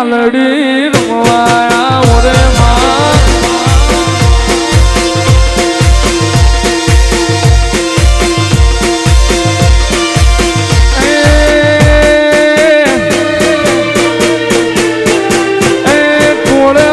માળની મ્યાલડી રમવાયા ઓરે માં. એ ટોળે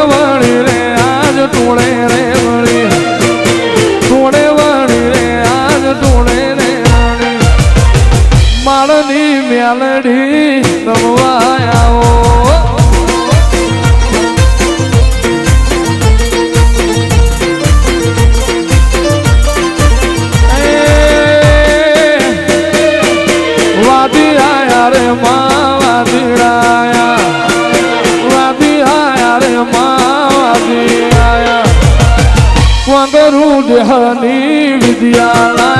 વંદરું દેહની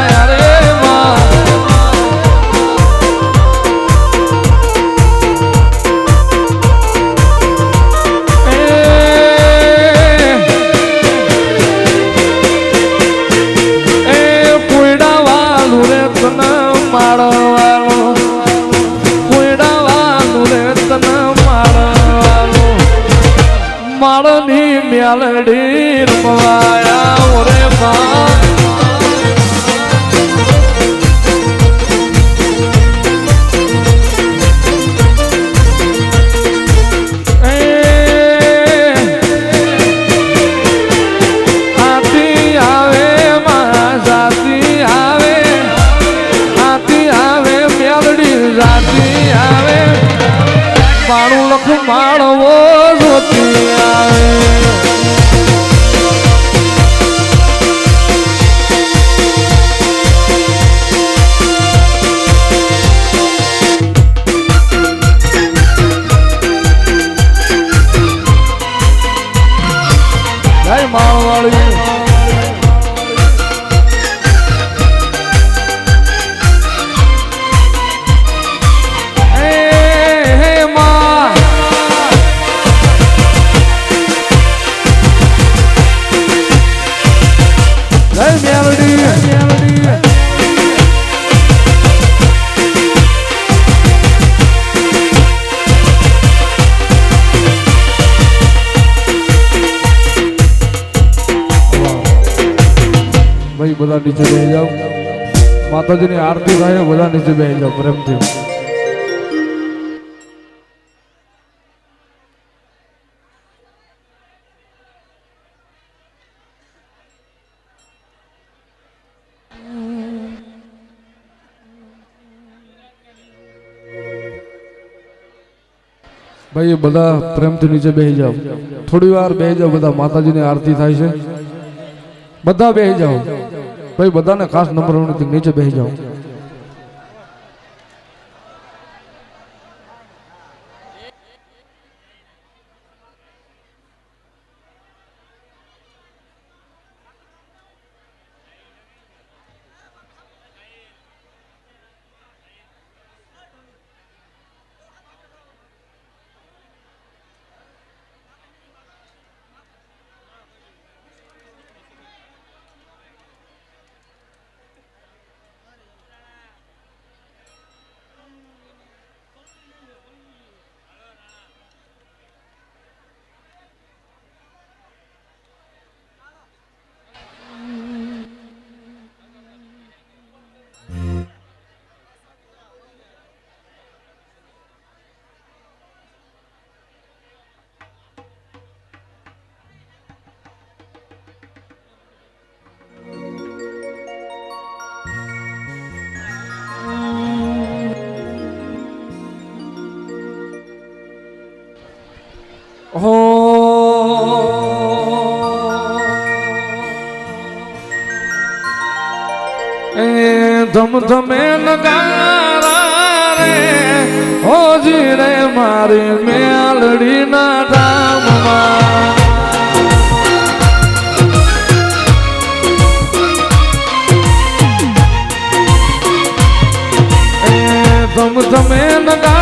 માળની મ્યાલડી રમવાયા ઓરે માં બધા નીચે બેસી જાઓ. માતાજીની આરતી થાય, બધા નીચે બેસી જાઓ, પ્રેમથી. ભાઈ બધા પ્રેમથી નીચે બેસી જાઓ. થોડી વાર બેસી જાઓ, બધા માતાજીની આરતી થાય છે. બધા બેસી જાઓ. ભાઈ બધાને ખાસ નંબર નીચે બેસી જાઓ. એ ધમધમે નગારા રે હોજી રે મારી મેલડી ના ધામમાં. એ ધમ ધમે નગારા